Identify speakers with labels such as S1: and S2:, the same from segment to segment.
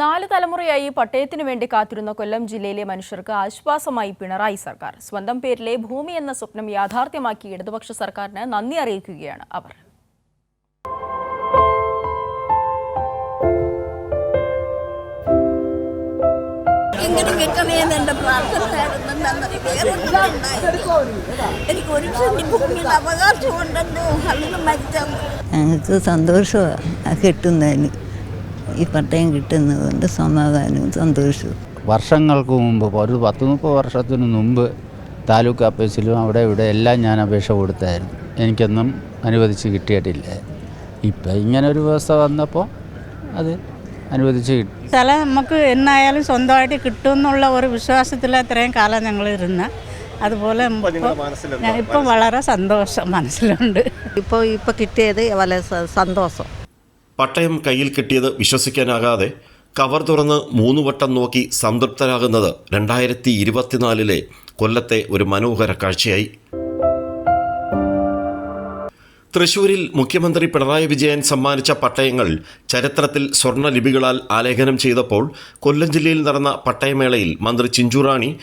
S1: നാല് തലമുറയായി പട്ടയത്തിനു വേണ്ടി കാത്തിരുന്ന കൊല്ലം ജില്ലയിലെ മനുഷ്യർക്ക് ആശ്വാസമായി പിണറായി സർക്കാർ. സ്വന്തം പേരിലെ ഭൂമി എന്ന സ്വപ്നം യാഥാർത്ഥ്യമാക്കി ഇടതുപക്ഷ സർക്കാരിന് നന്ദി അറിയിക്കുകയാണ് അവർ.
S2: എങ്കിലും കിട്ടണേന്ന് എന്റെ പ്രാർത്ഥനയായിരുന്നു. എന്താണെന്നറിയോ? വേറെ എനിക്ക് ഒരു സെന്റ് ഭൂമിയിൽ അവകാശമുണ്ടെന്നോ അല്ലെങ്കിൽ മരിച്ചാൽ
S3: ഞങ്ങൾക്ക് സന്തോഷമാണ് കിട്ടുന്നതിന്. ഈ പട്ടയം കിട്ടുന്നതുകൊണ്ട് സമാധാനവും സന്തോഷവും.
S4: വർഷങ്ങൾക്ക് മുമ്പ് ഒരു പത്ത് മുപ്പത് വർഷത്തിന് മുമ്പ് താലൂക്ക് ഓഫീസിലും അവിടെ ഇവിടെ എല്ലാം ഞാൻ അപേക്ഷ കൊടുത്തായിരുന്നു. എനിക്കൊന്നും അനുവദിച്ച് കിട്ടിയിട്ടില്ല. ഇപ്പം ഇങ്ങനെ ഒരു വ്യവസ്ഥ വന്നപ്പോൾ അത് അനുവദിച്ച് കിട്ടി.
S5: സ്ഥലം നമുക്ക് എന്നായാലും സ്വന്തമായിട്ട് കിട്ടും എന്നുള്ള ഒരു വിശ്വാസത്തിൽ അത്രയും കാലം ഞങ്ങൾ ഇരുന്ന അതുപോലെ ഇപ്പം ഇപ്പം വളരെ സന്തോഷം മനസ്സിലുണ്ട്.
S6: ഇപ്പോൾ ഇപ്പോൾ കിട്ടിയത് വളരെ സന്തോഷം.
S7: പട്ടയം കയ്യിൽ കിട്ടിയത് വിശ്വസിക്കാനാകാതെ കവർ തുറന്ന് മൂന്ന് വട്ടം നോക്കി സംതൃപ്തരാകുന്നത് രണ്ടായിരത്തി ഇരുപത്തിനാലിലെ കൊല്ലത്തെ ഒരു മനോഹര കാഴ്ചയായി. തൃശൂരിൽ മുഖ്യമന്ത്രി പിണറായി വിജയൻ സമ്മാനിച്ച പട്ടയങ്ങൾ ചരിത്രത്തിൽ സ്വർണലിപികളാൽ ആലേഖനം ചെയ്തപ്പോൾ കൊല്ലം ജില്ലയിൽ നടന്ന പട്ടയമേളയിൽ മന്ത്രി Chinchurani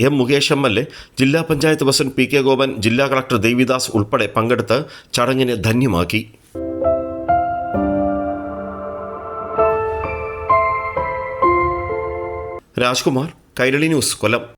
S7: M Mukesh M L A ജില്ലാ panchayat president P K Gopan ജില്ലാ കളക്ടർ ദേവിദാസ് ഉൾപ്പെടെ പങ്കെടുത്ത് ചടങ്ങിനെ ധന്യമാക്കി. രാജ്കുമാർ കൈരളി ന്യൂസ് കൊല്ലം